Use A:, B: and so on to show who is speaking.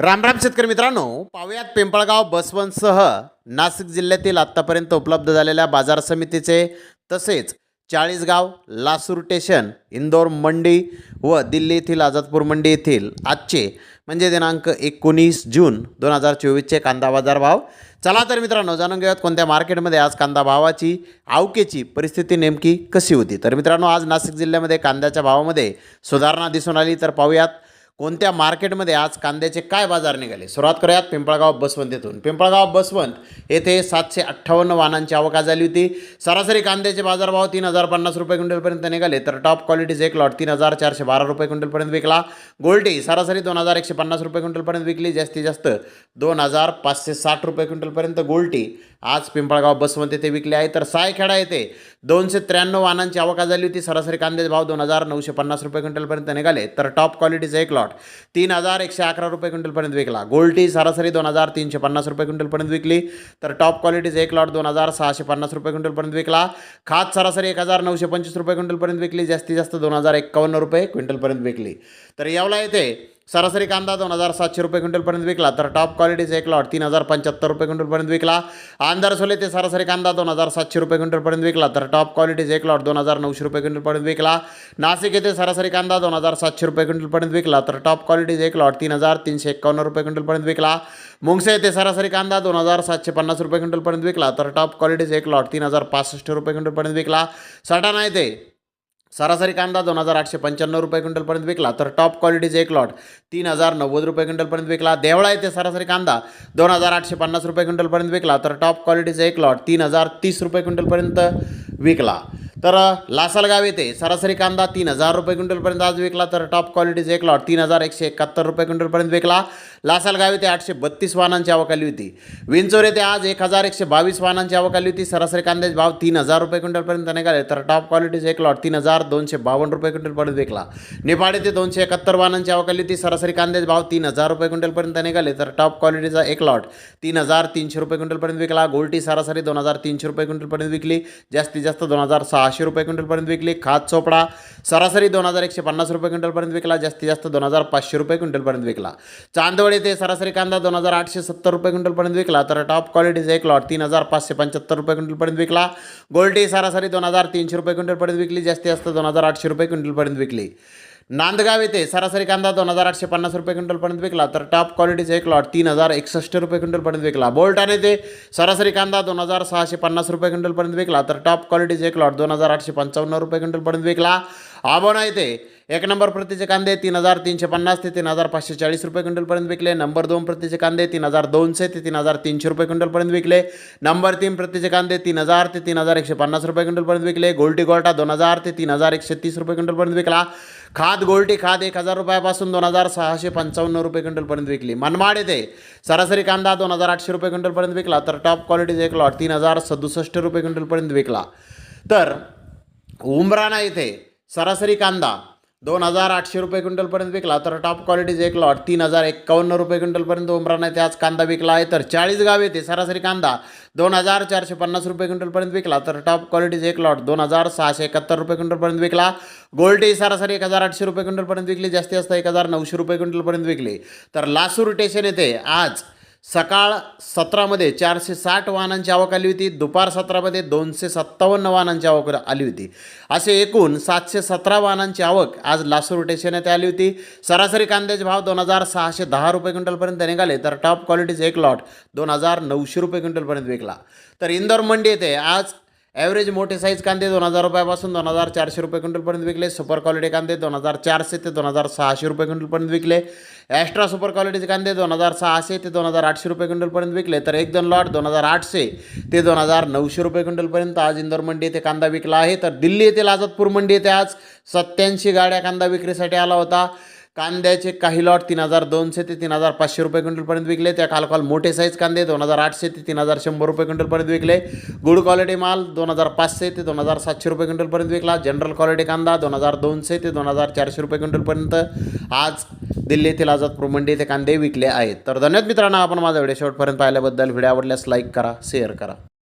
A: रामराम शेतकरी मित्रांनो पाहुयात पिंपळगाव बसवंतसह नाशिक जिल्ह्यातील आत्तापर्यंत उपलब्ध झालेल्या बाजार समितीचे तसेच चाळीसगाव लासूर स्टेशन इंदोर मंडी व दिल्ली येथील आझादपूर मंडी येथील आजचे म्हणजे दिनांक एकोणीस जून दोन हजार चोवीसचे कांदा बाजार भाव. चला तर मित्रांनो जाणून घेऊयात कोणत्या मार्केटमध्ये आज कांदा भावाची आवकेची परिस्थिती नेमकी कशी होती? तर मित्रांनो आज नाशिक जिल्ह्यामध्ये कांद्याच्या भावामध्ये सुधारणा दिसून आली. तर पाहूयात कोणत्या मार्केटमध्ये आज कांद्याचे काय बाजार निघाले? सुरुवात करूयात पिंपळगाव बसवंत येथून पिंपळगाव बसवंत येथे सातशे अठ्ठावन्न वाहनांची आवक आज झाली होती. सरासरी कांद्याचे बाजारभाव तीन हजार पन्नास रुपये क्विंटलपर्यंत निघाले. तर टॉप क्वालिटीचे एक लॉट तीन हजार चारशे बारा रुपये क्विंटलपर्यंत विकला. गोल्टी सरासरी दोन हजार एकशे पन्नास रुपये क्विंटलपर्यंत विकली. जास्तीत जास्त दोन हजार पाचशे साठ रुपये क्विंटलपर्यंत गोल्टी आज पिंपळगाव बसमध्ये ते विकले आहे. तर सायखेडा येथे दोनशे त्र्याण्णव वाहनांची आवका झाली होती. सरासरी कांद्याचे भाव दोन हजार नऊशे पन्नास रुपये क्विंटलपर्यंत निघाले. तर टॉप क्वालिटीचा एक लॉट तीन हजार एकशे अकरा रुपये क्विंटलपर्यंत विकला. गोल्टी सरासरी दोन हजार तीनशे पन्नास रुपये क्विंटलपर्यंत विकली. तर टॉप क्वालिटीचा एक लॉट दोन हजार सहाशे पन्नास रुपये क्विंटलपर्यंत विकला. खात सरासरी एक हजार नऊशे पंचवीस रुपये क्विंटलपर्यंत विकली. जास्तीत जास्त दोन हजार एक्कावन्न रुपये क्विंटलपर्यंत विकली. तर यावला येथे सरासरी कांदा दोन हजार सातशे रुपये क्विंटलपर्यंत विकला. तर टॉप क्वालिटीचा एक लॉट तीन हजार पंच्याहत्तर रुपये क्विंटलपर्यंत विकला. आंधारसोले ते सरासरी कांदा दोन हजार सातशे रुपये क्विंटलपर्यंत विकला. तर टॉप क्वालिटीचा एक लॉट दोन हजार नऊशे रुपये क्विंटलपर्यंत विकला. नाशिक येथे सरासरी कांदा दोन हजार सातशे रुपये क्विंटलपर्यंत विकला. तर टॉप क्वालिटीचा एक लॉट तीन हजार तीनशे एक्कावन्न रुपये क्विंटलपर्यंत विकला. मुंगसे येथे सरासरी कांदा दोन हजार सातशे पन्नास रुपये क्विंटलपर्यंत विकला. तर टॉप क्वालिटीचा एक लॉट तीन हजार पासष्ट रुपये क्विंटलपर्यंत विकला. सटाणा येथे सरासरी कांदा दोन हजार आठशे पंच्याण्णव रुपये क्विंटलपर्यंत विकला तर टॉप क्वालिटीचा एक लॉट तीन हजार नव्वद रुपये क्विंटलपर्यंत विकला. देवळा येथे सरासरी कांदा दोन हजार आठशे पन्नास रुपये क्विंटलपर्यंत विकला तर टॉप क्वालिटीचा एक लॉट तीन हजार तीस रुपये क्विंटलपर्यंत विकला. तर लासलगाव येथे सरासरी कांदा तीन हजार रुपये क्विंटलपर्यंत आज विकला तर टॉप क्वालिटीचा एक लॉट तीन हजार एकशे एकाहत्तर रुपये क्विंटलपर्यंत विकला. लासलगाव येथे आठशे बत्तीस वाहनांची आवक आली होती. विंचोर येथे आज एक हजार एकशे बावीस वाहनांची आवक आली होती. सरासरी कांद्याचे भाव तीन हजार रुपये क्विंटलपर्यंत निघाले. तर टॉप क्वालिटीचा एक लॉट तीन हजार दोनशे बावन्न रुपये क्विंटलपर्यंत विकला. निपाड येथे दोनशे एकाहत्तर वाहनांची आवक आली होती. सरासरी कांद्याचे भाव तीन हजार रुपये क्विंटलपर्यंत निघाले. तर टॉप क्वालिटीचा एक लॉट तीन हजार तीनशे रुपये क्विंटलपर्यंत विकला. गोल्टी सरासरी दोन हजार तीनशे रुपये क्विंटलपर्यंत विकली. जास्तीत जास्त दोन हजार सहाशे रुपये क्विंटलपर्यंत विकली. खात चोपडा सरासरी दोन हजार एकशे पन्नास रुपये क्विंटलपर्यंत विकला जास्तीत जास्त दोन हजार पाचशे रुपये क्विंटलपर्यंत विकला. चांदवड येथे सरासरी कांदा दोन हजार आठशे सत्तर रुपये क्विंटलपर्यंत विकला तर टॉप क्वालिटीचा एक लॉट तीन हजार पाचशे पंच्याहत्तर रुपये क्विंटलपर्यंत विकला. गोल्टी सरासरी दोन हजार तीनशे रुपये क्विंटलपर्यंत विकली जास्तीत जास्त दोन हजार आठशे रुपये क्विंटलपर्यंत विकली. नांदगाव येथे सरासरी कांदा दोन हजार आठशे पन्नास रुपये क्विंटलपर्यंत विकला तर टॉप क्वालिटीचा एक लॉट तीन हजार एकसष्ट रुपये क्विंटलपर्यंत विकला. बोल्टाने येथे सरासरी कांदा दोन हजार सहाशे पन्नास रुपये क्विंटलपर्यंत विकला तर टॉप क्वालिटीचा एक लॉट दोन हजार आठशे पंचावन्न रुपये क्विंटलपर्यंत विकला. आबोना येथे एक नंबर प्रतीचे कांदे तीन हजार तीनशे पन्नास ते तीन हजार पाचशे चाळीस रुपये क्विंटलपर्यंत विकले. नंबर दोन प्रतीचे कांदे तीन हजार दोनशे ते तीन हजार तीनशे रुपये क्विंटलपर्यंत विकले. नंबर तीन प्रतीचे कांदे तीन हजार ते तीन हजार एकशे पन्नास रुपये क्विंटलपर्यंत विकले. गोल्टी गोल्टा दोन हजार ते तीन हजार एकशे तीस रुपये क्विंटलपर्यंत विकला. खाद गोल्टी खाद एक हजार रुपयापासून दोन हजार सहाशे पंचावन्न रुपये क्विंटलपर्यंत विकली. मनमाड येथे सरासरी कांदा दोन हजार आठशे रुपये क्विंटलपर्यंत विकला. तर टॉप क्वालिटीचा एक लॉट तीन हजार सदुसष्ट रुपये क्विंटलपर्यंत विकला. तर उमराणा येथे सरासरी कांदा दोन हजार आठशे रुपये क्विंटलपर्यंत विकला. तर टॉप क्वालिटीचा एक लॉट तीन हजार एक्कावन्न रुपये क्विंटलपर्यंत उमराने ते आज कांदा विकला आहे तर चाळीस गाव येथे सरासरी कांदा. दोन हजार चारशे पन्नास रुपये क्विंटलपर्यंत विकला. तर टॉप क्वालिटीचा एक लॉट दोन हजार सहाशे एकाहत्तर रुपये क्विंटलपर्यंत विकला. गोल्डे सरासरी एक हजार आठशे रुपये क्विंटलपर्यंत विकली. जास्ती जास्त एक हजार नऊशे रुपये क्विंटलपर्यंत विकली. तर लासूर स्टेशन येथे आज सकाळ सतरामध्ये चारशे साठ वाहनांची आवक आली होती. दुपार सतरामध्ये दोनशे सत्तावन्न वाहनांची आवक आली होती. असे एकूण सातशे सतरा वाहनांची आवक आज लासूर स्टेशन येथे आली होती. सरासरी कांद्याचे भाव दोन हजार सहाशे दहा रुपये क्विंटलपर्यंत निघाले तर टॉप क्वालिटीचे एक लॉट दोन हजार नऊशे रुपये क्विंटलपर्यंत विकला. तर इंदोर मंडी येथे आज ॲव्हरेज मोठे साईज कांदे दोन हजार रुपयापासून दोन हजार चारशे रुपये क्विंटलपर्यंत विकले. सुपर क्वालिटी कांदे दोन हजार चारशे ते दोन हजार सहाशे रुपये क्विंटलपर्यंत विकले. ॲस्ट्रा सुपर क्वालिटीचे कांदे दोन हजार सहाशे ते दोन हजार आठशे रुपये क्विंटलपर्यंत विकले. तर एक दोन लॉट दोन हजार आठशे ते दोन हजार नऊशे रुपये क्विंटलपर्यंत आज इंदोर मंडी येथे कांदा विकला आहे. तर दिल्ली येथील आझादपूर मंडी येथे आज सत्याऐंशी गाड्या कांदा विक्रीसाठी आला होता. कांद्याचे काही लॉट तीन हजार दोनशे ते तीन हजार पाचशे रुपये क्विंटलपर्यंत विकले. त्या कालकाल मोठे साईज कांदे दोन हजार आठशे ते तीन हजार शंभर रुपये क्विंटलपर्यंत विकले. गुड क्वालिटी माल दोन हजार पाचशे ते दोन हजार सातशे रुपये क्विंटलपर्यंत विकला. जनरल क्वालिटी कांदा दोन हजार दोनशे ते दोन हजार चारशे रुपये क्विंटलपर्यंत. आज दिल्ली येथील आझादपूर मंडी येथे कांदे विकले आहेत. तर धन्यवाद मित्रांनो आपण माझा व्हिडिओ शेवटपर्यंत पाहिल्याबद्दल. व्हिडिओ आवडल्यास लाईक करा शेअर करा.